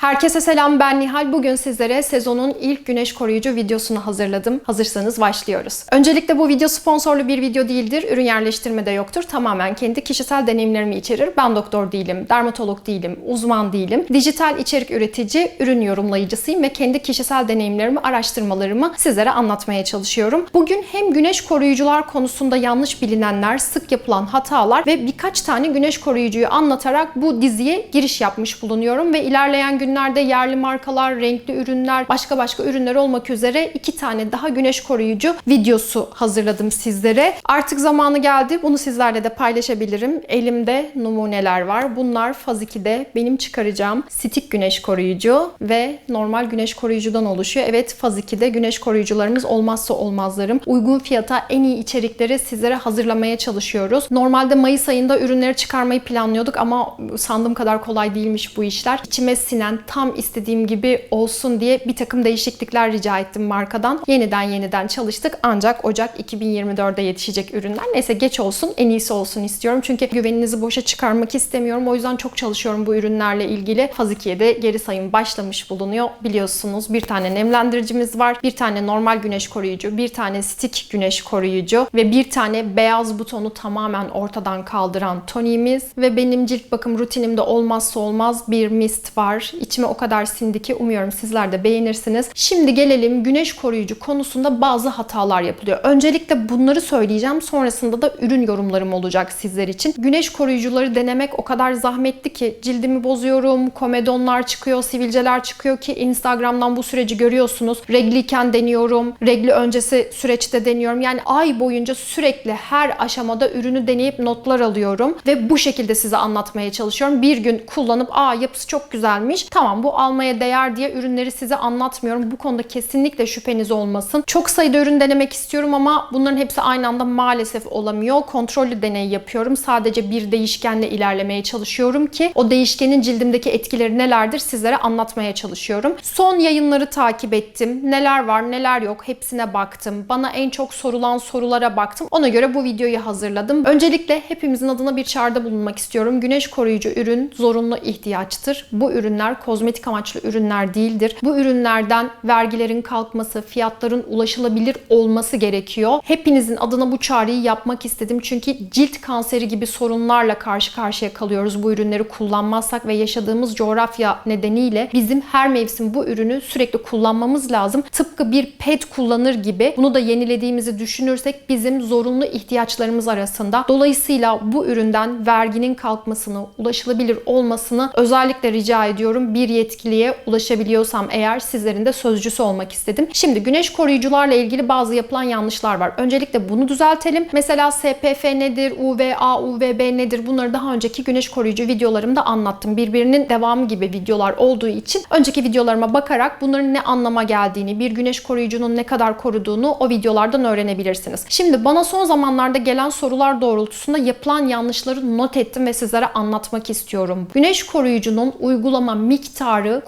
Herkese selam ben Nihal. Bugün sizlere sezonun ilk güneş koruyucu videosunu hazırladım. Hazırsanız başlıyoruz. Öncelikle bu video sponsorlu bir video değildir. Ürün yerleştirme de yoktur. Tamamen kendi kişisel deneyimlerimi içerir. Ben doktor değilim, dermatolog değilim, uzman değilim. Dijital içerik üretici, ürün yorumlayıcısıyım ve kendi kişisel deneyimlerimi, araştırmalarımı sizlere anlatmaya çalışıyorum. Bugün hem güneş koruyucular konusunda yanlış bilinenler, sık yapılan hatalar ve birkaç tane güneş koruyucuyu anlatarak bu diziye giriş yapmış bulunuyorum ve ilerleyen gün günlerde yerli markalar, renkli ürünler, başka başka ürünler olmak üzere iki tane daha güneş koruyucu videosu hazırladım sizlere. Artık zamanı geldi. Bunu sizlerle de paylaşabilirim. Elimde numuneler var. Bunlar Faz 2'de benim çıkaracağım stick güneş koruyucu ve normal güneş koruyucudan oluşuyor. Evet Faz 2'de güneş koruyucularımız olmazsa olmazlarım. Uygun fiyata en iyi içerikleri sizlere hazırlamaya çalışıyoruz. Normalde Mayıs ayında ürünleri çıkarmayı planlıyorduk ama sandığım kadar kolay değilmiş bu işler. İçime sinen, tam istediğim gibi olsun diye bir takım değişiklikler rica ettim markadan. Yeniden yeniden çalıştık ancak Ocak 2024'de yetişecek ürünler. Neyse geç olsun en iyisi olsun istiyorum. Çünkü güveninizi boşa çıkarmak istemiyorum. O yüzden çok çalışıyorum bu ürünlerle ilgili. Faz 2'ye de geri sayım başlamış bulunuyor. Biliyorsunuz bir tane nemlendiricimiz var. Bir tane normal güneş koruyucu, bir tane stick güneş koruyucu ve bir tane beyaz butonu tamamen ortadan kaldıran toniğimiz ve benim cilt bakım rutinimde olmazsa olmaz bir mist var. İçime o kadar sindi ki umuyorum sizler de beğenirsiniz. Şimdi gelelim güneş koruyucu konusunda bazı hatalar yapılıyor. Öncelikle bunları söyleyeceğim. Sonrasında da ürün yorumlarım olacak sizler için. Güneş koruyucuları denemek o kadar zahmetli ki cildimi bozuyorum, komedonlar çıkıyor, sivilceler çıkıyor ki Instagram'dan bu süreci görüyorsunuz. Regliyken deniyorum, regli öncesi süreçte deniyorum. Yani ay boyunca sürekli her aşamada ürünü deneyip notlar alıyorum ve bu şekilde size anlatmaya çalışıyorum. Bir gün kullanıp aa yapısı çok güzelmiş tamam bu almaya değer diye ürünleri size anlatmıyorum. Bu konuda kesinlikle şüpheniz olmasın. Çok sayıda ürün denemek istiyorum ama bunların hepsi aynı anda maalesef olamıyor. Kontrollü deney yapıyorum. Sadece bir değişkenle ilerlemeye çalışıyorum ki o değişkenin cildimdeki etkileri nelerdir sizlere anlatmaya çalışıyorum. Son yayınları takip ettim. Neler var neler yok hepsine baktım. Bana en çok sorulan sorulara baktım. Ona göre bu videoyu hazırladım. Öncelikle hepimizin adına bir çağrıda bulunmak istiyorum. Güneş koruyucu ürün zorunlu ihtiyaçtır. Bu ürünler kozmetik amaçlı ürünler değildir. Bu ürünlerden vergilerin kalkması, fiyatların ulaşılabilir olması gerekiyor. Hepinizin adına bu çağrıyı yapmak istedim. Çünkü cilt kanseri gibi sorunlarla karşı karşıya kalıyoruz bu ürünleri kullanmazsak ve yaşadığımız coğrafya nedeniyle bizim her mevsim bu ürünü sürekli kullanmamız lazım. Tıpkı bir pet kullanır gibi bunu da yenilediğimizi düşünürsek bizim zorunlu ihtiyaçlarımız arasında. Dolayısıyla bu üründen verginin kalkmasını, ulaşılabilir olmasını özellikle rica ediyorum. Bir yetkiliye ulaşabiliyorsam eğer sizlerin de sözcüsü olmak istedim. Şimdi güneş koruyucularla ilgili bazı yapılan yanlışlar var. Öncelikle bunu düzeltelim. Mesela SPF nedir, UVA, UVB nedir? Bunları daha önceki güneş koruyucu videolarımda anlattım. Birbirinin devamı gibi videolar olduğu için önceki videolarıma bakarak bunların ne anlama geldiğini, bir güneş koruyucunun ne kadar koruduğunu o videolardan öğrenebilirsiniz. Şimdi bana son zamanlarda gelen sorular doğrultusunda yapılan yanlışları not ettim ve sizlere anlatmak istiyorum. Güneş koruyucunun uygulama miktarı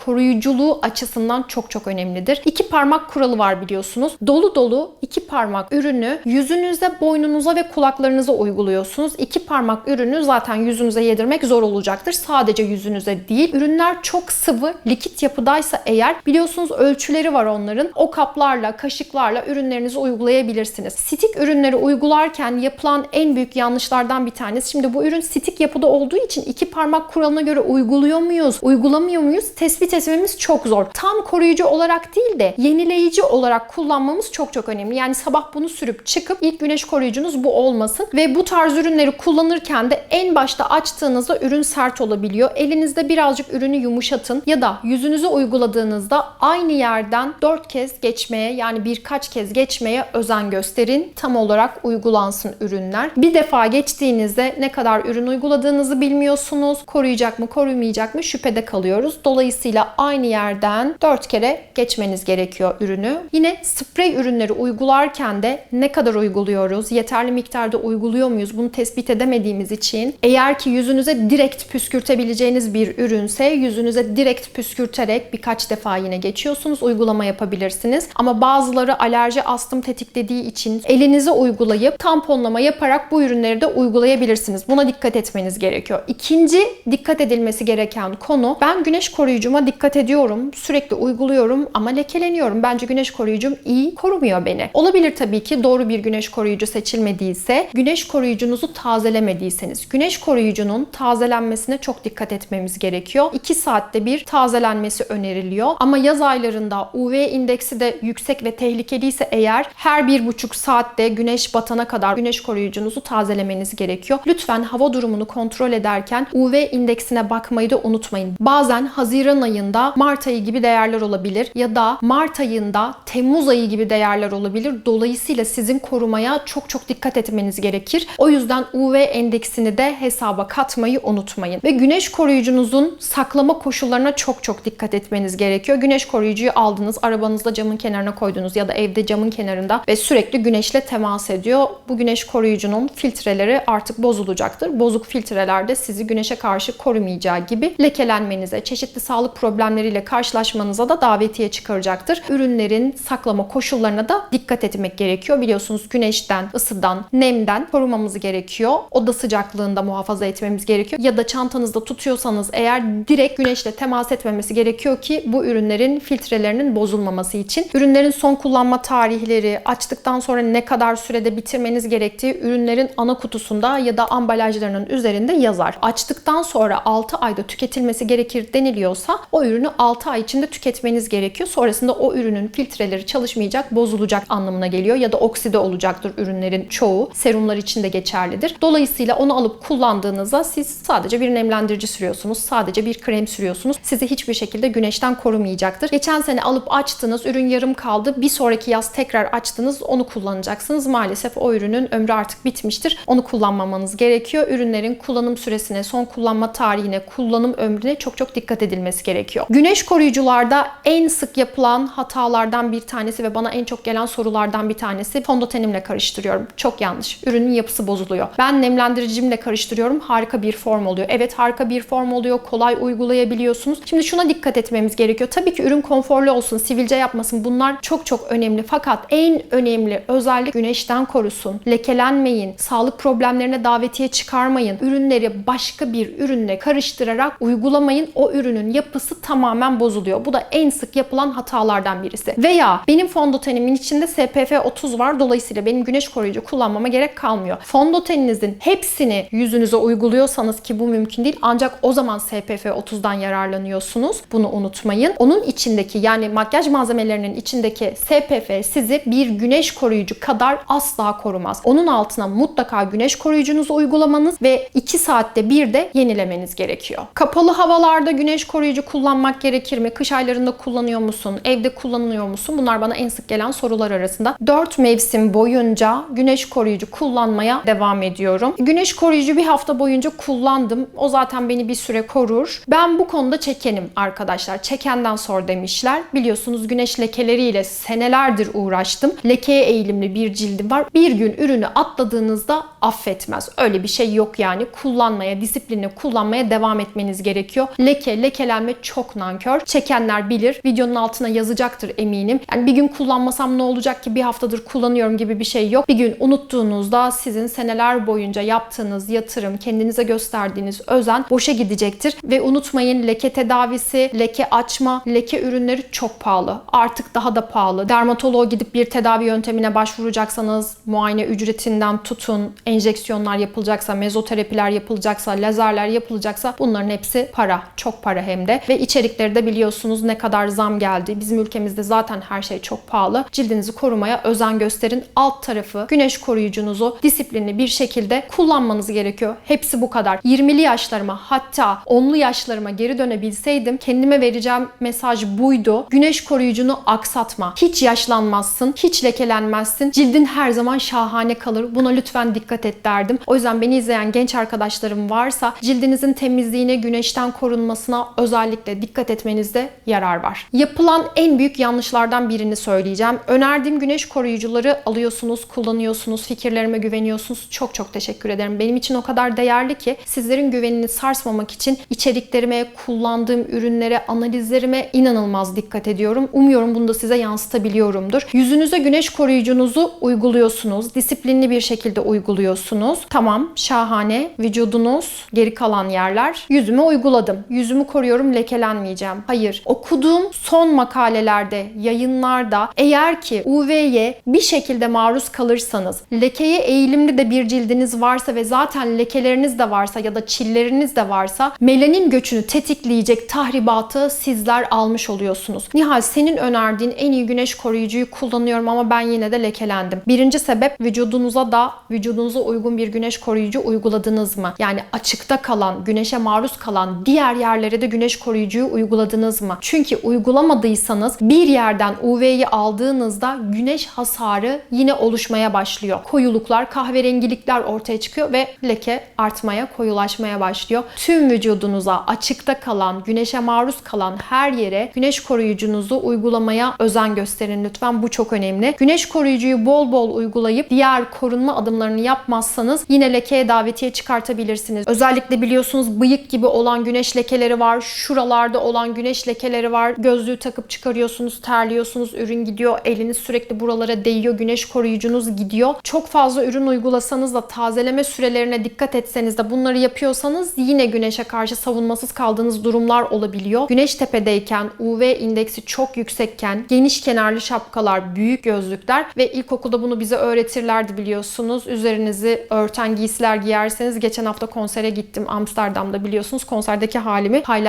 koruyuculuğu açısından çok çok önemlidir. İki parmak kuralı var biliyorsunuz. Dolu dolu iki parmak ürünü yüzünüze, boynunuza ve kulaklarınıza uyguluyorsunuz. İki parmak ürünü zaten yüzünüze yedirmek zor olacaktır. Sadece yüzünüze değil. Ürünler çok sıvı, likit yapıdaysa eğer biliyorsunuz ölçüleri var onların. O kaplarla, kaşıklarla ürünlerinizi uygulayabilirsiniz. Stik ürünleri uygularken yapılan en büyük yanlışlardan bir tanesi. Şimdi bu ürün stik yapıda olduğu için iki parmak kuralına göre uyguluyor muyuz, uygulamıyor muyuz? Tespit etmemiz çok zor. Tam koruyucu olarak değil de yenileyici olarak kullanmamız çok çok önemli. Yani sabah bunu sürüp çıkıp ilk güneş koruyucunuz bu olmasın ve bu tarz ürünleri kullanırken de en başta açtığınızda ürün sert olabiliyor. Elinizde birazcık ürünü yumuşatın ya da yüzünüze uyguladığınızda aynı yerden 4 kez geçmeye yani birkaç kez geçmeye özen gösterin. Tam olarak uygulansın ürünler. Bir defa geçtiğinizde ne kadar ürün uyguladığınızı bilmiyorsunuz. Koruyacak mı korumayacak mı şüphede kalıyoruz. Dolayısıyla aynı yerden 4 kere geçmeniz gerekiyor ürünü. Yine sprey ürünleri uygularken de ne kadar uyguluyoruz? Yeterli miktarda uyguluyor muyuz? Bunu tespit edemediğimiz için eğer ki yüzünüze direkt püskürtebileceğiniz bir ürünse yüzünüze direkt püskürterek birkaç defa yine geçiyorsunuz. Uygulama yapabilirsiniz. Ama bazıları alerji astım tetiklediği için elinize uygulayıp tamponlama yaparak bu ürünleri de uygulayabilirsiniz. Buna dikkat etmeniz gerekiyor. İkinci dikkat edilmesi gereken konu ben güneş güneş koruyucuma dikkat ediyorum. Sürekli uyguluyorum ama lekeleniyorum. Bence güneş koruyucum iyi korumuyor beni. Olabilir tabii ki doğru bir güneş koruyucu seçilmediyse, güneş koruyucunuzu tazelemediyseniz. Güneş koruyucunun tazelenmesine çok dikkat etmemiz gerekiyor. 2 saatte bir tazelenmesi öneriliyor. Ama yaz aylarında UV indeksi de yüksek ve tehlikeliyse eğer her bir buçuk saatte güneş batana kadar güneş koruyucunuzu tazelemeniz gerekiyor. Lütfen hava durumunu kontrol ederken UV indeksine bakmayı da unutmayın. Bazen Haziran ayında Mart ayı gibi değerler olabilir ya da Mart ayında Temmuz ayı gibi değerler olabilir. Dolayısıyla sizin korumaya çok çok dikkat etmeniz gerekir. O yüzden UV endeksini de hesaba katmayı unutmayın. Ve güneş koruyucunuzun saklama koşullarına çok çok dikkat etmeniz gerekiyor. Güneş koruyucuyu aldınız, arabanızda camın kenarına koydunuz ya da evde camın kenarında ve sürekli güneşle temas ediyor. Bu güneş koruyucunun filtreleri artık bozulacaktır. Bozuk filtreler de sizi güneşe karşı korumayacağı gibi lekelenmenize, çeşitli sağlık problemleriyle karşılaşmanıza da davetiye çıkaracaktır. Ürünlerin saklama koşullarına da dikkat etmek gerekiyor. Biliyorsunuz güneşten, ısıdan, nemden korumamız gerekiyor. Oda sıcaklığında muhafaza etmemiz gerekiyor. Ya da çantanızda tutuyorsanız eğer direkt güneşle temas etmemesi gerekiyor ki bu ürünlerin filtrelerinin bozulmaması için. Ürünlerin son kullanma tarihleri, açtıktan sonra ne kadar sürede bitirmeniz gerektiği ürünlerin ana kutusunda ya da ambalajlarının üzerinde yazar. Açtıktan sonra 6 ayda tüketilmesi gerekir deniliyorsa o ürünü 6 ay içinde tüketmeniz gerekiyor. Sonrasında o ürünün filtreleri çalışmayacak, bozulacak anlamına geliyor ya da okside olacaktır ürünlerin çoğu. Serumlar için de geçerlidir. Dolayısıyla onu alıp kullandığınızda siz sadece bir nemlendirici sürüyorsunuz, sadece bir krem sürüyorsunuz. Sizi hiçbir şekilde güneşten korumayacaktır. Geçen sene alıp açtınız, ürün yarım kaldı. Bir sonraki yaz tekrar açtınız, onu kullanacaksınız. Maalesef o ürünün ömrü artık bitmiştir. Onu kullanmamanız gerekiyor. Ürünlerin kullanım süresine, son kullanma tarihine, kullanım ömrüne çok çok dikkat edilmesi gerekiyor. Güneş koruyucularda en sık yapılan hatalardan bir tanesi ve bana en çok gelen sorulardan bir tanesi fondötenimle karıştırıyorum. Çok yanlış. Ürünün yapısı bozuluyor. Ben nemlendiricimle karıştırıyorum. Harika bir form oluyor. Evet harika bir form oluyor. Kolay uygulayabiliyorsunuz. Şimdi şuna dikkat etmemiz gerekiyor. Tabii ki ürün konforlu olsun, sivilce yapmasın. Bunlar çok çok önemli. Fakat en önemli özellik güneşten korusun. Lekelenmeyin. Sağlık problemlerine davetiye çıkarmayın. Ürünleri başka bir ürünle karıştırarak uygulamayın. O ürünün yapısı tamamen bozuluyor. Bu da en sık yapılan hatalardan birisi. Veya benim fondötenimin içinde SPF 30 var. Dolayısıyla benim güneş koruyucu kullanmama gerek kalmıyor. Fondöteninizin hepsini yüzünüze uyguluyorsanız ki bu mümkün değil. Ancak o zaman SPF 30'dan yararlanıyorsunuz. Bunu unutmayın. Onun içindeki yani makyaj malzemelerinin içindeki SPF sizi bir güneş koruyucu kadar asla korumaz. Onun altına mutlaka güneş koruyucunuzu uygulamanız ve 2 saatte bir de yenilemeniz gerekiyor. Kapalı havalarda güneş koruyucu kullanmak gerekir mi? Kış aylarında kullanıyor musun? Evde kullanıyor musun? Bunlar bana en sık gelen sorular arasında. 4 mevsim boyunca güneş koruyucu kullanmaya devam ediyorum. Güneş koruyucu bir hafta boyunca kullandım. O zaten beni bir süre korur. Ben bu konuda çekenim arkadaşlar. Çekenden sor demişler. Biliyorsunuz güneş lekeleriyle senelerdir uğraştım. Lekeye eğilimli bir cildim var. Bir gün ürünü atladığınızda affetmez. Öyle bir şey yok yani. Kullanmaya, disiplinle kullanmaya devam etmeniz gerekiyor. Leke, lekelenme çok nankör. Çekenler bilir. Videonun altına yazacaktır eminim. Yani bir gün kullanmasam ne olacak ki bir haftadır kullanıyorum gibi bir şey yok. Bir gün unuttuğunuzda sizin seneler boyunca yaptığınız yatırım, kendinize gösterdiğiniz özen boşa gidecektir. Ve unutmayın leke tedavisi, leke açma, leke ürünleri çok pahalı. Artık daha da pahalı. Dermatoloğa gidip bir tedavi yöntemine başvuracaksanız muayene ücretinden tutun, enjeksiyonlar yapılacaksa, mezoterapiler yapılacaksa, lazerler yapılacaksa bunların hepsi para. Çok para hem de. Ve içerikleri de biliyorsunuz ne kadar zam geldi. Bizim ülkemizde zaten her şey çok pahalı. Cildinizi korumaya özen gösterin. Alt tarafı güneş koruyucunuzu disiplinli bir şekilde kullanmanız gerekiyor. Hepsi bu kadar. 20'li yaşlarıma hatta 10'lu yaşlarıma geri dönebilseydim kendime vereceğim mesaj buydu. Güneş koruyucunu aksatma. Hiç yaşlanmazsın, hiç lekelenmezsin. Cildin her zaman şahane kalır. Buna lütfen dikkat et derdim. O yüzden beni izleyen genç arkadaşlarım varsa cildinizin temizliğine, güneşten korunmasına özellikle dikkat etmenizde yarar var. Yapılan en büyük yanlışlardan birini söyleyeceğim. Önerdiğim güneş koruyucuları alıyorsunuz, kullanıyorsunuz, fikirlerime güveniyorsunuz. Çok çok teşekkür ederim. Benim için o kadar değerli ki sizlerin güvenini sarsmamak için içeriklerime, kullandığım ürünlere, analizlerime inanılmaz dikkat ediyorum. Umuyorum bunu da size yansıtabiliyorumdur. Yüzünüze güneş koruyucunuzu uyguluyorsunuz. Disiplinli bir şekilde uyguluyorsunuz. Tamam, şahane. Vücudunuz, geri kalan yerler. Yüzüme uyguladım. Yüzümü koruyorum, lekelenmeyeceğim. Hayır. Okuduğum son makalelerde, yayınlarda eğer ki UV'ye bir şekilde maruz kalırsanız, lekeye eğilimli de bir cildiniz varsa ve zaten lekeleriniz de varsa ya da çilleriniz de varsa melanin göçünü tetikleyecek tahribatı sizler almış oluyorsunuz. Nihal senin önerdiğin en iyi güneş koruyucuyu kullanıyorum ama ben yine de lekelendim. Birinci sebep vücudunuza da vücudunuza uygun bir güneş koruyucu uyguladınız mı? Yani açıkta kalan, güneşe maruz kalan diğer yerlere de güneş koruyucuyu uyguladınız mı? Çünkü uygulamadıysanız bir yerden UV'yi aldığınızda güneş hasarı yine oluşmaya başlıyor. Koyuluklar, kahverengilikler ortaya çıkıyor ve leke artmaya, koyulaşmaya başlıyor. Tüm vücudunuza açıkta kalan, güneşe maruz kalan her yere güneş koruyucunuzu uygulamaya özen gösterin lütfen. Bu çok önemli. Güneş koruyucuyu bol bol uygulayıp diğer korunma adımlarını yapmazsanız yine lekeye davetiye çıkartabilirsiniz. Özellikle biliyorsunuz bıyık gibi olan güneş lekeleri var. Şuralarda olan güneş lekeleri var. Gözlüğü takıp çıkarıyorsunuz, terliyorsunuz, ürün gidiyor. Eliniz sürekli buralara değiyor. Güneş koruyucunuz gidiyor. Çok fazla ürün uygulasanız da tazeleme sürelerine dikkat etseniz de bunları yapıyorsanız yine güneşe karşı savunmasız kaldığınız durumlar olabiliyor. Güneş tepedeyken, UV indeksi çok yüksekken, geniş kenarlı şapkalar, büyük gözlükler ve ilkokulda bunu bize öğretirlerdi biliyorsunuz. Üzerinizi örten giysiler giyerseniz geçen hafta konsere gittim Amsterdam'da biliyorsunuz. Konserdeki halimi paylaşmıştım.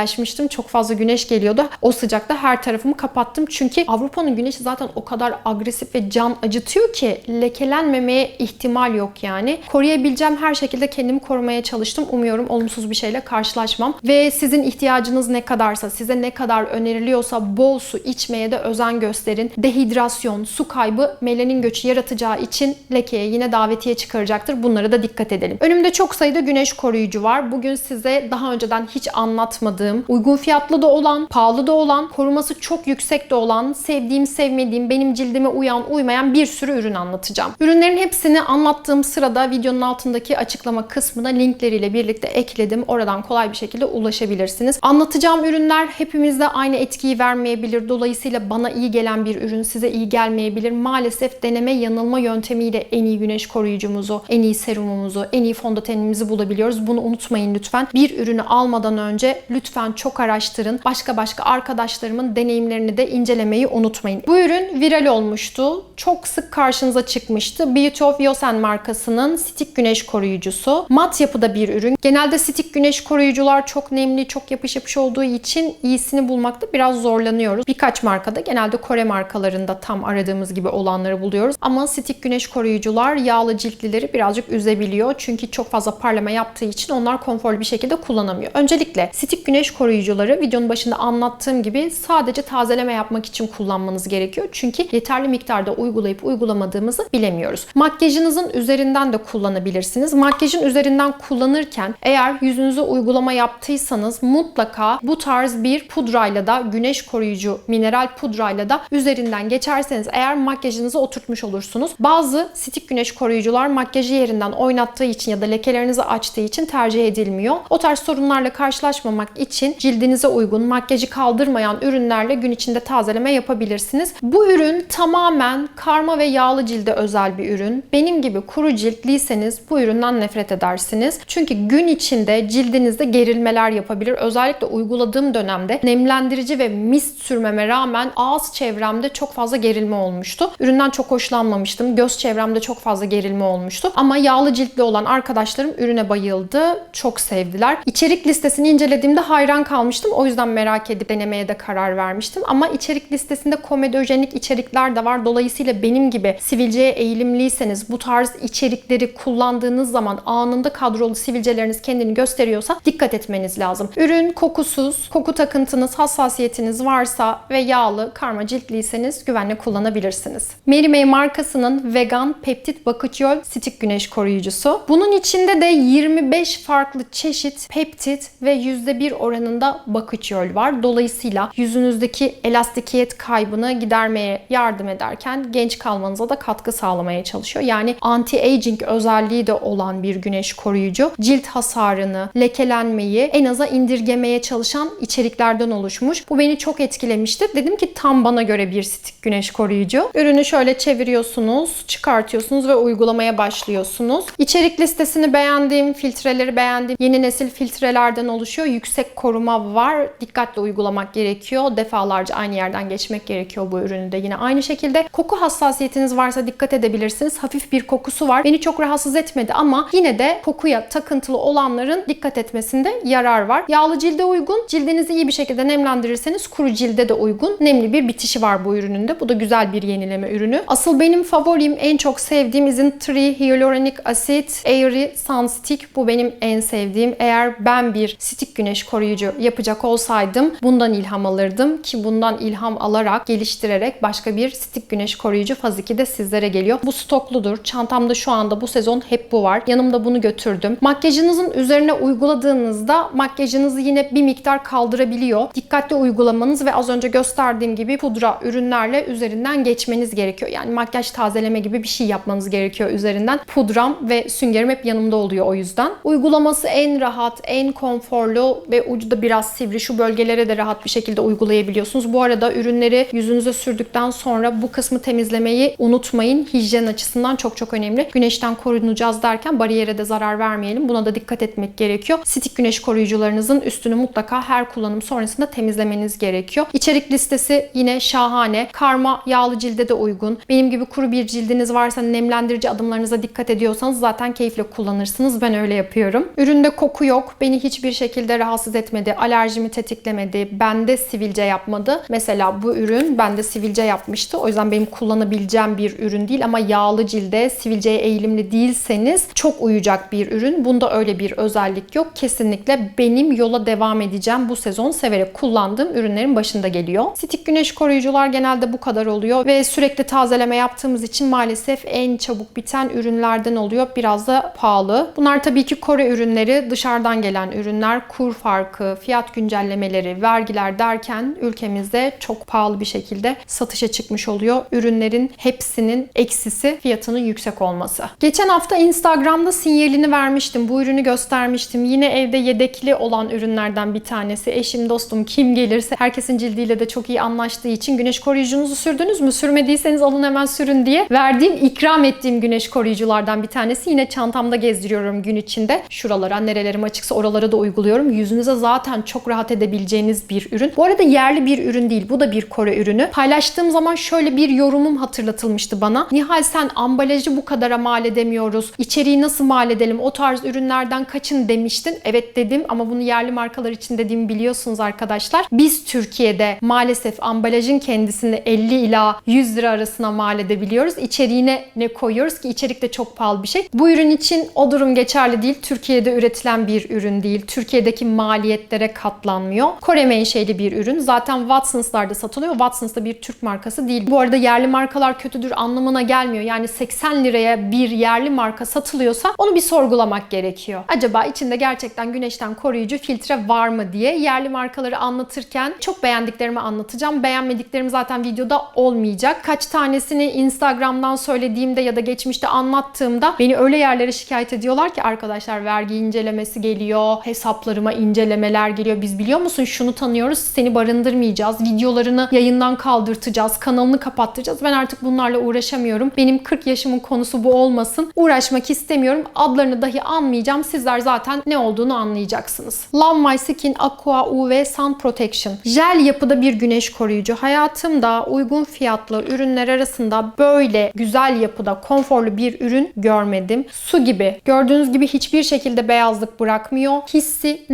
Çok fazla güneş geliyordu. O sıcakta her tarafımı kapattım. Çünkü Avrupa'nın güneşi zaten o kadar agresif ve can acıtıyor ki lekelenmemeye ihtimal yok yani. Koruyabileceğim her şekilde kendimi korumaya çalıştım. Umuyorum olumsuz bir şeyle karşılaşmam. Ve sizin ihtiyacınız ne kadarsa, size ne kadar öneriliyorsa bol su içmeye de özen gösterin. Dehidrasyon, su kaybı melanin göçü yaratacağı için lekeye yine davetiye çıkaracaktır. Bunlara da dikkat edelim. Önümde çok sayıda güneş koruyucu var. Bugün size daha önceden hiç anlatmadığım, uygun fiyatlı da olan, pahalı da olan, koruması çok yüksek de olan, sevdiğim, sevmediğim, benim cildime uyan, uymayan bir sürü ürün anlatacağım. Ürünlerin hepsini anlattığım sırada videonun altındaki açıklama kısmına linkleriyle birlikte ekledim. Oradan kolay bir şekilde ulaşabilirsiniz. Anlatacağım ürünler hepimizde aynı etkiyi vermeyebilir. Dolayısıyla bana iyi gelen bir ürün size iyi gelmeyebilir. Maalesef deneme yanılma yöntemiyle en iyi güneş koruyucumuzu, en iyi serumumuzu, en iyi fondötenimizi bulabiliyoruz. Bunu unutmayın lütfen. Bir ürünü almadan önce lütfen çok araştırın. Başka başka arkadaşlarımın deneyimlerini de incelemeyi unutmayın. Bu ürün viral olmuştu. Çok sık karşınıza çıkmıştı. Beauty of Yosen markasının Stick güneş koruyucusu. Mat yapıda bir ürün. Genelde stick güneş koruyucular çok nemli, çok yapış yapış olduğu için iyisini bulmakta biraz zorlanıyoruz. Birkaç markada genelde Kore markalarında tam aradığımız gibi olanları buluyoruz. Ama stick güneş koruyucular yağlı ciltlileri birazcık üzebiliyor. Çünkü çok fazla parlama yaptığı için onlar konforlu bir şekilde kullanamıyor. Öncelikle stick güneş koruyucuları videonun başında anlattığım gibi sadece tazeleme yapmak için kullanmanız gerekiyor. Çünkü yeterli miktarda uygulayıp uygulamadığımızı bilemiyoruz. Makyajınızın üzerinden de kullanabilirsiniz. Makyajın üzerinden kullanırken eğer yüzünüze uygulama yaptıysanız mutlaka bu tarz bir pudrayla da güneş koruyucu mineral pudrayla da üzerinden geçerseniz eğer makyajınızı oturtmuş olursunuz. Bazı stick güneş koruyucular makyajı yerinden oynattığı için ya da lekelerinizi açtığı için tercih edilmiyor. O tarz sorunlarla karşılaşmamak için cildinize uygun, makyajı kaldırmayan ürünlerle gün içinde tazeleme yapabilirsiniz. Bu ürün tamamen karma ve yağlı cilde özel bir ürün. Benim gibi kuru ciltliyseniz bu üründen nefret edersiniz. Çünkü gün içinde cildinizde gerilmeler yapabilir. Özellikle uyguladığım dönemde nemlendirici ve mist sürmeme rağmen ağız çevremde çok fazla gerilme olmuştu. Üründen çok hoşlanmamıştım. Göz çevremde çok fazla gerilme olmuştu. Ama yağlı ciltli olan arkadaşlarım ürüne bayıldı. Çok sevdiler. İçerik listesini incelediğimde hayran kalmıştım. O yüzden merak edip denemeye de karar vermiştim. Ama içerik listesinde komediojenik içerikler de var. Dolayısıyla benim gibi sivilceye eğilimliyseniz bu tarz içerikleri kullandığınız zaman anında kadrolu sivilceleriniz kendini gösteriyorsa dikkat etmeniz lazım. Ürün kokusuz, koku takıntınız, hassasiyetiniz varsa ve yağlı, karma ciltliyseniz güvenle kullanabilirsiniz. Mary May markasının vegan peptit bakıcıyol stick güneş koruyucusu. Bunun içinde de 25 farklı çeşit peptit ve %1 oranında bakıcıyol var. Dolayısıyla yüzünüzdeki elastikiyet kaybını gidermeye yardım ederken genç kalmanıza da katkı sağlamaya çalışıyor. Yani anti-aging özelliği de olan bir güneş koruyucu. Cilt hasarını, lekelenmeyi en aza indirgemeye çalışan içeriklerden oluşmuş. Bu beni çok etkilemişti. Dedim ki tam bana göre bir stick güneş koruyucu. Ürünü şöyle çeviriyorsunuz, çıkartıyorsunuz ve uygulamaya başlıyorsunuz. İçerik listesini beğendiğim, filtreleri beğendiğim yeni nesil filtrelerden oluşuyor. Yüksek koruma var. Dikkatli uygulamak gerekiyor. Defalarca aynı yerden geçmek gerekiyor bu ürünü de yine aynı şekilde. Koku hassasiyetiniz varsa dikkat edebilirsiniz. Hafif bir kokusu var. Beni çok rahatsız etmedi ama yine de kokuya takıntılı olanların dikkat etmesinde yarar var. Yağlı cilde uygun. Cildinizi iyi bir şekilde nemlendirirseniz kuru cilde de uygun. Nemli bir bitişi var bu ürünün de. Bu da güzel bir yenileme ürünü. Asıl benim favorim, en çok sevdiğim Isn't 3 Hyaluronic Acid Airy Sun Stick. Bu benim en sevdiğim. Eğer ben bir stick güneş koruyucu yapacak olsaydım bundan ilham alırdım ki bundan ilham alarak, geliştirerek başka bir stick güneş koruyucu faz 2 de sizlere geliyor. Bu stokludur. Çantamda şu anda bu sezon hep bu var. Yanımda bunu götürdüm. Makyajınızın üzerine uyguladığınızda makyajınızı yine bir miktar kaldırabiliyor. Dikkatli uygulamanız ve az önce gösterdiğim gibi pudra ürünlerle üzerinden geçmeniz gerekiyor. Yani makyaj tazeleme gibi bir şey yapmanız gerekiyor üzerinden. Pudram ve süngerim hep yanımda oluyor o yüzden. Uygulaması en rahat, en konforlu ve ucu da biraz sivri. Şu bölgelere de rahat bir şekilde uygulayabiliyorsunuz. Bu arada ürünleri yüzünüze sürdükten sonra bu kısmı temizlemeyi unutmayın. Hijyen açısından çok çok önemli. Güneşten korunacağız derken bariyere de zarar vermeyelim. Buna da dikkat etmek gerekiyor. Stick güneş koruyucularınızın üstünü mutlaka her kullanım sonrasında temizlemeniz gerekiyor. İçerik listesi yine şahane. Karma yağlı cilde de uygun. Benim gibi kuru bir cildiniz varsa nemlendirici adımlarınıza dikkat ediyorsanız zaten keyifle kullanırsınız. Ben öyle yapıyorum. Üründe koku yok. Beni hiçbir şekilde rahatsız etmedi. Alerjimi tetiklemedi. Bende sivilce yapmadı. Mesela bu ürün bende sivilce yapmıştı. O yüzden benim kullanabileceğim bir ürün değil ama yağlı cilde sivilceye eğilimli değilseniz çok uyacak bir ürün. Bunda öyle bir özellik yok. Kesinlikle benim yola devam edeceğim bu sezon severek kullandığım ürünlerin başında geliyor. Stick güneş koruyucular genelde bu kadar oluyor ve sürekli tazeleme yaptığımız için maalesef en çabuk biten ürünlerden oluyor. Biraz da pahalı. Bunlar tabii ki Kore ürünleri, dışarıdan gelen ürünler, kur farkı, fiyat güncellemeleri, vergiler derken ülkemizde çok pahalı bir şekilde satışa çıkmış oluyor. Ürünlerin hepsinin eksisi fiyatının yüksek olması. Geçen hafta Instagram'da sinyalini vermiştim. Bu ürünü göstermiştim. Yine evde yedekli olan ürünlerden bir tanesi. Eşim, dostum kim gelirse herkesin cildiyle de çok iyi anlaştığı için güneş koruyucunuzu sürdünüz mü? Sürmediyseniz alın hemen sürün diye verdiğim, ikram ettiğim güneş koruyuculardan bir tanesi. Yine çantamda gezdiriyorum gün içinde. Şuralara, nerelerim açıksa oralara da uyguluyorum. Yüzünüze zaten çok rahat edebileceğiniz bir ürün. Bu arada yerli bir ürün değil. Bu da bir Kore ürünü. Paylaştığım zaman şöyle bir yorumum hatırlatılmıştı bana. Nihal sen ambalajı bu kadara mal edemiyoruz. İçeriği nasıl mal edelim? O tarz ürünlerden kaçın demiştin. Evet dedim ama bunu yerli markalar için dediğimi biliyorsunuz arkadaşlar. Biz Türkiye'de maalesef ambalajın kendisini 50 ila 100 lira arasına mal edebiliyoruz. İçeriğine ne koyuyoruz ki içerik de çok pahalı bir şey. Bu ürün için o durum geçerli değil. Türkiye'de üretilen bir ürün değil. Türkiye'deki maliyetlere katlanmıyor. Kore menşeli bir ürün. Zaten Watsons'larda satılıyor. Watsons da bir Türk markası değil. Bu arada yerli markalar kötüdür anlamına gelmiyor. Yani 80 liraya bir yerli marka satılıyorsa onu bir sorgulamak gerekiyor. Acaba içinde gerçekten güneşten koruyucu filtre var mı diye yerli markaları anlatırken çok beğendiklerimi anlatacağım. Beğenmediklerim zaten videoda olmayacak. Kaç tanesini Instagram'dan söylediğimde ya da geçmişte anlattığımda beni öyle yerlere şikayet ediyorlar ki arkadaşlar vergi incelemesi geliyor, hesaplarıma incelemeler geliyor. Biz biliyor musun şunu tanıyoruz, seni barındırmayacağız, videolarını yayından kaldırtacağız, kanalını kapattıracağız. Ben artık bunlarla uğraşamıyorum. Benim 40 yaşımın konusu bu olmasın. Uğraşmak istemiyorum. Adlarını dahi anmayacağım. Sizler zaten ne olduğunu anlayacaksınız. Love My Skin Aqua UV Sun Protection. Jel yapıda bir güneş koruyucu. Hayatımda uygun fiyatlı ürünler arasında böyle güzel yapıda konforlu bir ürün görmedim. Su gibi. Gördüğünüz gibi hiçbir şekilde beyazlık bırakmıyor. Hissi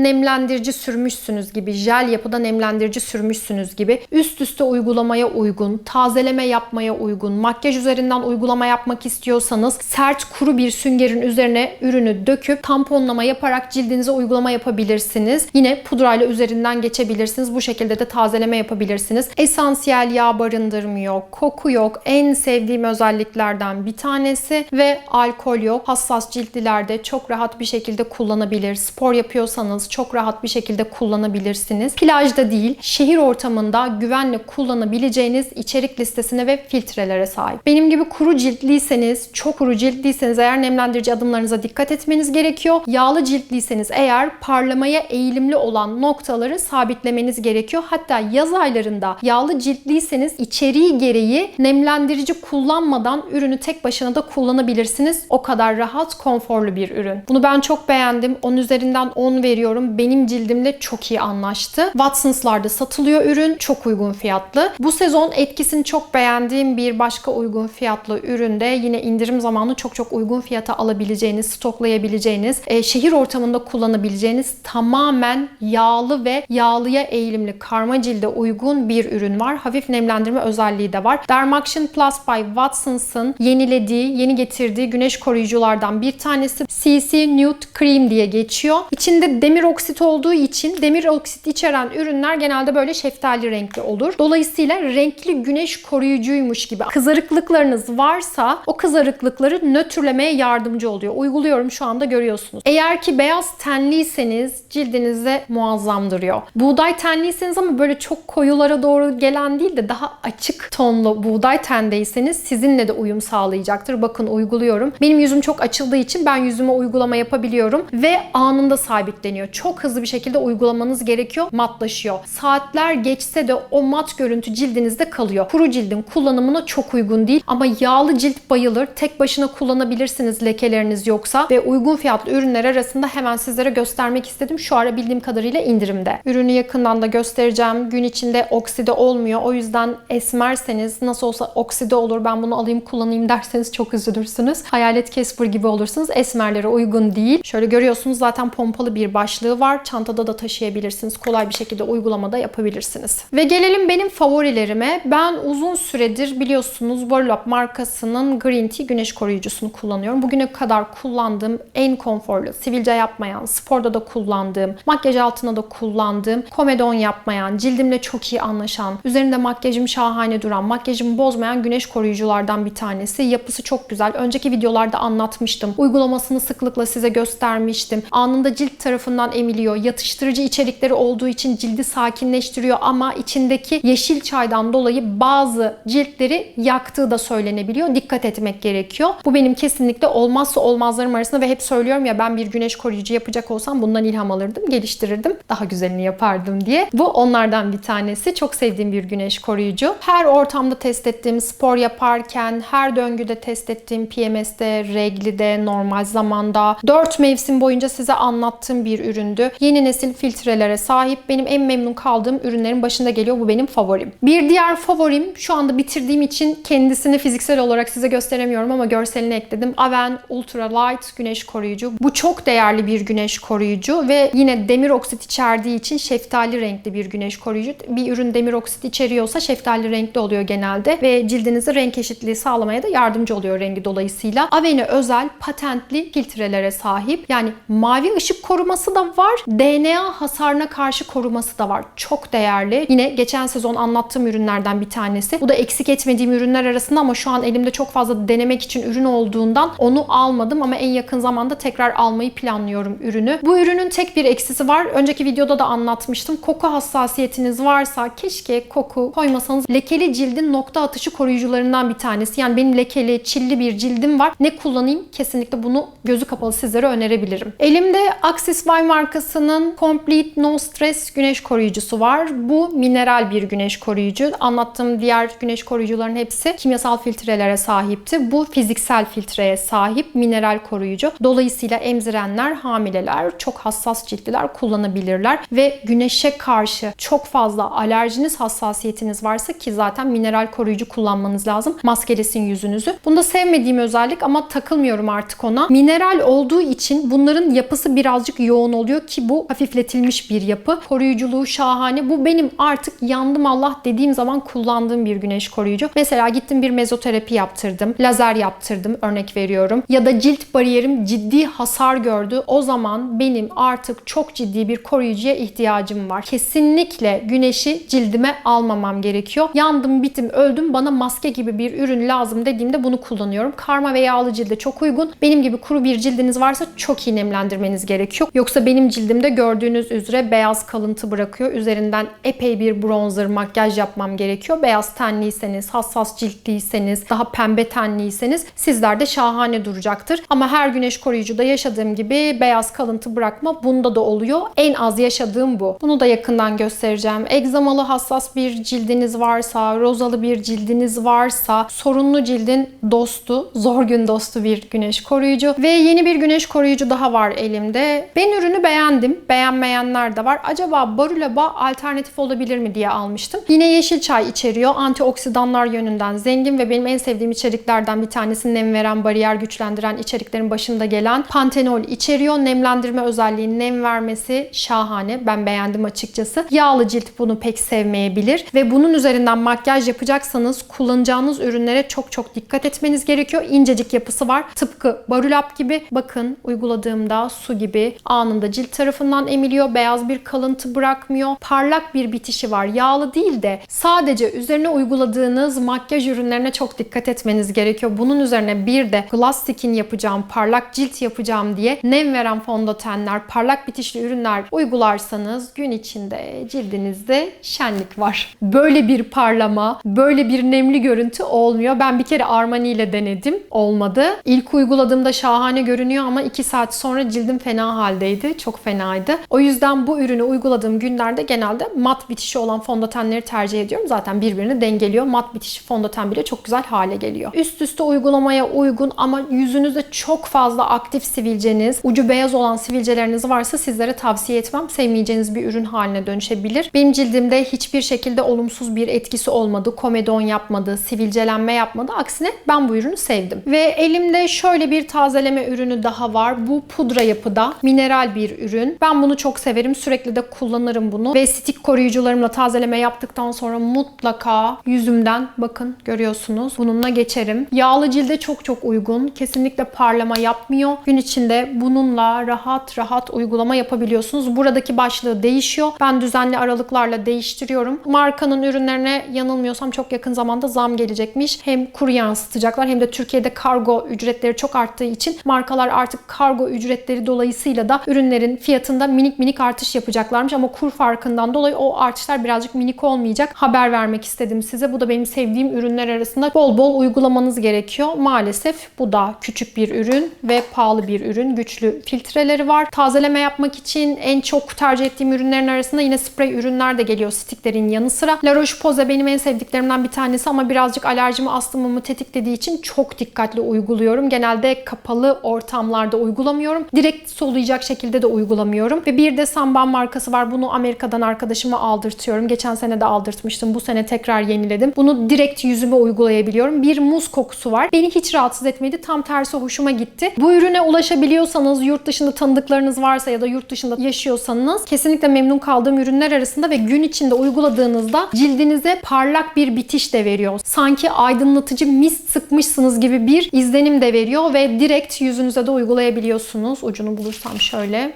nemlendirici sürmüşsünüz gibi. Jel yapıda nemlendirici sürmüşsünüz gibi. Üst üste uygulamaya uygun, tazeleme yapmaya uygun, makyaj üzerinden uygulama yapmak istiyorsanız sert kuru bir süngerin üzerine ürünü döküp tamponlama yaparak cildinize uygulama yapabilirsiniz. Yine pudrayla üzerinden geçebilirsiniz. Bu şekilde de tazeleme yapabilirsiniz. Esansiyel yağ barındırmıyor, koku yok. En sevdiğim özelliklerden bir tanesi ve alkol yok. Hassas ciltlilerde çok rahat bir şekilde kullanabilir. Spor yapıyorsanız çok rahat bir şekilde kullanabilirsiniz. Plajda değil, şehir ortamında güvenle kullanabileceğiniz içerik listesine ve filtrelere sahip. Benim gibi kuru ciltliyseniz, çok kuru ciltliyseniz eğer nemlendirici adımlarınıza dikkat etmeniz gerekiyor. Yağlı ciltliyseniz eğer parlamaya eğilimli olan noktaları sabitlemeniz gerekiyor. Hatta yaz aylarında yağlı ciltliyseniz içeriği gereği nemlendirici kullanmadan ürünü tek başına da kullanabilirsiniz. O kadar rahat, konforlu bir ürün. Bunu ben çok beğendim. 10 üzerinden 10 veriyorum. Benim cildimle çok iyi anlaştı. Watsons'larda satılıyor ürün. Çok uygun fiyatlı. Bu sezon etkisini çok beğendiğim bir başka uygun fiyatlı üründe yine indirim zamanı çok çok uygun fiyata alabileceğiniz, stoklayabileceğiniz, e, şehir ortamında kullanabileceğiniz tamamen yağlı ve yağlıya eğilimli karma cilde uygun bir ürün var. Hafif nemlendirme özelliği de var. Dermaction Plus by Watsons'ın yenilediği, yeni getirdiği güneş koruyuculardan bir tanesi CC Nude Cream diye geçiyor. İçinde demir oksit olduğu için demir oksit içeren ürünler genelde böyle şeftali renkli olur. Dolayısıyla renkli güneş koruyucuymuş gibi kızarıklıklarınız varsa o kızarıklıkları nötrlemeye yardımcı oluyor. Uyguluyorum şu anda görüyorsunuz. Eğer ki beyaz tenliyseniz cildinize muazzam duruyor. Buğday tenliyseniz ama böyle çok koyulara doğru gelen değil de daha açık tonlu buğday tendeyseniz sizinle de uyum sağlayacaktır. Bakın uyguluyorum. Benim yüzüm çok açıldığı için ben yüzüme uygulama yapabiliyorum ve anında sabitleniyor. Çok hızlı bir şekilde uygulamanız gerekiyor. Matlaşıyor. Saatler geçse de o mat görüntü cildinizde kalıyor. Kuru cildin kullanımına çok uygun değil ama yağlı cilt bayılır. Tek başına kullanabilirsiniz lekeleriniz yoksa ve uygun fiyatlı ürünler arasında hemen sizlere göstermek istedim. Şu ara bildiğim kadarıyla indirimde. Ürünü yakından da göstereceğim. Gün içinde okside olmuyor. O yüzden esmerseniz nasıl olsa okside olur ben bunu alayım kullanayım derseniz çok üzülürsünüz. Hayalet Casper gibi olursunuz. Esmerlere uygun değil. Şöyle görüyorsunuz zaten pompalı bir başlığı var. Çantada da taşıyabilirsiniz. Kolay bir şekilde uygulamada yapabilirsiniz. Ve gelelim benim favorilerime. Ben uzun süredir biliyorsunuz Burlap markasının Green Tea güneş koruyucusunu kullanıyorum. Bugüne kadar kullandığım en konforlu, sivilce yapmayan, sporda da kullandığım, makyaj altına da kullandığım, komedon yapmayan, cildimle çok iyi anlaşan, üzerinde makyajım şahane duran, makyajımı bozmayan güneş koruyuculardan bir tanesi. Yapısı çok güzel. Önceki videolarda anlatmıştım. Uygulamasını sıklıkla size göstermiştim. Anında cilt tarafından emiliyor. Yatıştırıcı içerikleri olduğu için cildi sakinleştiriyor ama içindeki yeşil çaydan dolayı bazı ciltleri yaktığı da söylenebiliyor. Dikkat etmek gerekiyor. Bu benim kesinlikle olmazsa olmazlarım arasında ve hep söylüyorum ya ben bir güneş koruyucu yapacak olsam bundan ilham alırdım, geliştirirdim. Daha güzelini yapardım diye. Bu onlardan bir tanesi. Çok sevdiğim bir güneş koruyucu. Her ortamda test ettiğim, spor yaparken, her döngüde test ettiğim PMS'de, reglide, normal zamanda 4 mevsim boyunca size anlattığım bir üründü. Yeni nesil filtrelere sahip. Benim en memnun kaldığım ürünlerin başında geliyor. Bu benim favorim. Bir diğer favorim şu anda bitirdiğim için kendisini fiziksel olarak size gösteremiyorum ama görselini ekledim. Aven Ultra Light güneş koruyucu. Bu çok değerli bir güneş koruyucu ve yine demir oksit içerdiği için şeftali renkli bir güneş koruyucu. Bir ürün demir oksit içeriyorsa şeftali renkli oluyor genelde ve cildinize renk eşitliği sağlamaya da yardımcı oluyor rengi dolayısıyla. Aven'e özel patentli filtrelere sahip. Yani mavi ışık koruması da var. DNA hasarına karşı koruması da var. Çok değerli. Yine geçen sezon anlattığım ürünlerden bir tanesi. Bu da eksik etmediğim ürünler arasında ama şu an elimde çok fazla denemek için ürün olduğundan onu almadım ama en yakın zamanda tekrar almayı planlıyorum ürünü. Bu ürünün tek bir eksisi var. Önceki videoda da anlatmıştım. Koku hassasiyetiniz varsa keşke koku koymasanız. Lekeli cildin nokta atışı koruyucularından bir tanesi. Yani benim lekeli, çilli bir cildim var. Ne kullanayım? Kesinlikle bunu gözü kapalı sizlere önerebilirim. Elimde Axis Y markasının Complete No Stress güneş koruyucusu var. Bu mineral bir güneş koruyucu. Anlattığım diğer güneş koruyucuların hepsi kimyasal filtrelere sahipti. Bu fiziksel filtreye sahip mineral koruyucu. Dolayısıyla emzirenler, hamileler, çok hassas ciltliler kullanabilirler ve güneşe karşı çok fazla alerjiniz, hassasiyetiniz varsa ki zaten mineral koruyucu kullanmanız lazım. Maskelesin yüzünüzü. Bunda sevmediğim özellik ama takılmıyorum artık ona. Mineral olduğu için bunların yapısı birazcık yoğun oluyor ki bu hafifletilmiş bir yapı. Koruyuculuğu şahane. Bu benim artık yandım Allah dediğim zaman kullandığım bir güneş koruyucu. Mesela gittim bir mezoterapi yaptırdım. Lazer yaptırdım örnek veriyorum. Ya da cilt bariyerim ciddi hasar gördü. O zaman benim artık çok ciddi bir koruyucuya ihtiyacım var. Kesinlikle güneşi cildime almamam gerekiyor. Yandım, bitim, öldüm. Bana maske gibi bir ürün lazım dediğimde bunu kullanıyorum. Karma ve yağlı cilde çok uygun. Benim gibi kuru bir cildiniz varsa çok iyi nemlendirmeniz gerekiyor. Yoksa benim cildimde gördüğünüz üzere beyaz kalıntı bırakıyor. Üzerinden epey bir bronzer, makyaj yapmam gerekiyor. Beyaz tenliyseniz, hassas ciltliyseniz, daha pembe tenliyseniz sizler de şahane duracaktır. Ama her güneş koruyucuda yaşadığım gibi beyaz kalıntı bırakma bunda da oluyor. En az yaşadığım bu. Bunu da yakından göstereceğim. Egzamalı hassas bir cildiniz varsa, rozalı bir cildiniz varsa, sorunlu cildin dostu, zor gün dostu bir güneş koruyucu. Ve yeni bir güneş koruyucu daha var elimde. Ben ürünü beğendim. Beğendim. Beğenmeyenler de var. Acaba Barulaba alternatif olabilir mi diye almıştım. Yine yeşil çay içeriyor. Antioksidanlar yönünden zengin ve benim en sevdiğim içeriklerden bir tanesi nem veren, bariyer güçlendiren içeriklerin başında gelen pantenol içeriyor. Nemlendirme özelliği, nem vermesi şahane. Ben beğendim açıkçası. Yağlı cilt bunu pek sevmeyebilir ve bunun üzerinden makyaj yapacaksanız kullanacağınız ürünlere çok çok dikkat etmeniz gerekiyor. İncecik yapısı var. Tıpkı Barulap gibi. Bakın uyguladığımda su gibi anında cilt tarafından emiliyor. Beyaz bir kalıntı bırakmıyor. Parlak bir bitişi var. Yağlı değil de sadece üzerine uyguladığınız makyaj ürünlerine çok dikkat etmeniz gerekiyor. Bunun üzerine bir de glass skin yapacağım, parlak cilt yapacağım diye nem veren fondötenler, parlak bitişli ürünler uygularsanız gün içinde cildinizde şenlik var. Böyle bir parlama, böyle bir nemli görüntü olmuyor. Ben bir kere Armani ile denedim. Olmadı. İlk uyguladığımda şahane görünüyor ama 2 saat sonra cildim fena haldeydi. Çok fenaydı. O yüzden bu ürünü uyguladığım günlerde genelde mat bitişi olan fondötenleri tercih ediyorum. Zaten birbirini dengeliyor. Mat bitişi fondöten bile çok güzel hale geliyor. Üst üste uygulamaya uygun ama yüzünüzde çok fazla aktif sivilceniz, ucu beyaz olan sivilceleriniz varsa sizlere tavsiye etmem. Sevmeyeceğiniz bir ürün haline dönüşebilir. Benim cildimde hiçbir şekilde olumsuz bir etkisi olmadı. Komedon yapmadı, sivilcelenme yapmadı. Aksine ben bu ürünü sevdim. Ve elimde şöyle bir tazeleme ürünü daha var. Bu pudra yapıda. Mineral bir ürün. Ben bunu çok severim. Sürekli de kullanırım bunu. Ve stik koruyucularımla tazeleme yaptıktan sonra mutlaka yüzümden bakın görüyorsunuz. Bununla geçerim. Yağlı cilde çok çok uygun. Kesinlikle parlama yapmıyor. Gün içinde bununla rahat rahat uygulama yapabiliyorsunuz. Buradaki başlığı değişiyor. Ben düzenli aralıklarla değiştiriyorum. Markanın ürünlerine yanılmıyorsam çok yakın zamanda zam gelecekmiş. Hem kuru yansıtacaklar hem de Türkiye'de kargo ücretleri çok arttığı için markalar artık kargo ücretleri dolayısıyla da ürünlerin fiyatında minik minik artış yapacaklarmış ama kur farkından dolayı o artışlar birazcık minik olmayacak. Haber vermek istedim size. Bu da benim sevdiğim ürünler arasında bol bol uygulamanız gerekiyor. Maalesef bu da küçük bir ürün ve pahalı bir ürün. Güçlü filtreleri var. Tazeleme yapmak için en çok tercih ettiğim ürünlerin arasında yine sprey ürünler de geliyor stiklerin yanı sıra. La Roche-Posay benim en sevdiklerimden bir tanesi ama birazcık alerjimi astımımı tetiklediği için çok dikkatli uyguluyorum. Genelde kapalı ortamlarda uygulamıyorum. Direkt soluyacak şekilde de uygulamıyorum. Ve bir de Samban markası var. Bunu Amerika'dan arkadaşıma aldırtıyorum. Geçen sene de aldırtmıştım. Bu sene tekrar yeniledim. Bunu direkt yüzüme uygulayabiliyorum. Bir muz kokusu var. Beni hiç rahatsız etmedi. Tam tersi hoşuma gitti. Bu ürüne ulaşabiliyorsanız, yurt dışında tanıdıklarınız varsa ya da yurt dışında yaşıyorsanız kesinlikle memnun kaldığım ürünler arasında ve gün içinde uyguladığınızda cildinize parlak bir bitiş de veriyor. Sanki aydınlatıcı mist sıkmışsınız gibi bir izlenim de veriyor ve direkt yüzünüze de uygulayabiliyorsunuz. Ucunu bulursam şöyle.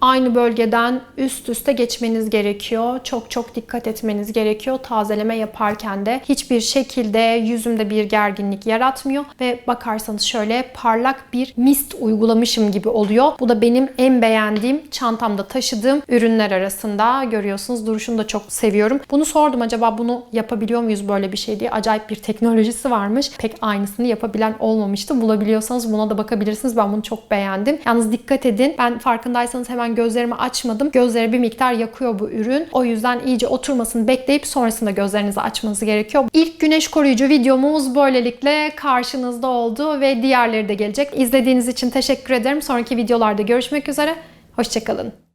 Aynı bölgeden üst üste geçmeniz gerekiyor. Çok çok dikkat etmeniz gerekiyor. Tazeleme yaparken de hiçbir şekilde yüzümde bir gerginlik yaratmıyor ve bakarsanız şöyle parlak bir mist uygulamışım gibi oluyor. Bu da benim en beğendiğim çantamda taşıdığım ürünler arasında. Görüyorsunuz duruşunu da çok seviyorum. Bunu sordum acaba bunu yapabiliyor muyuz böyle bir şey diye. Acayip bir teknolojisi varmış. Pek aynısını yapabilen olmamıştı. Bulabiliyorsanız buna da bakabilirsiniz. Ben bunu çok beğendim. Yalnız dikkat edin. Ben farkındaysanız hemen gözlerimi açmadım. Gözleri bir miktar yakıyor bu ürün. O yüzden iyice oturmasını bekleyip sonrasında gözlerinizi açmanız gerekiyor. İlk güneş koruyucu videomuz böylelikle karşınızda oldu ve diğerleri de gelecek. İzlediğiniz için teşekkür ederim. Sonraki videolarda görüşmek üzere. Hoşçakalın.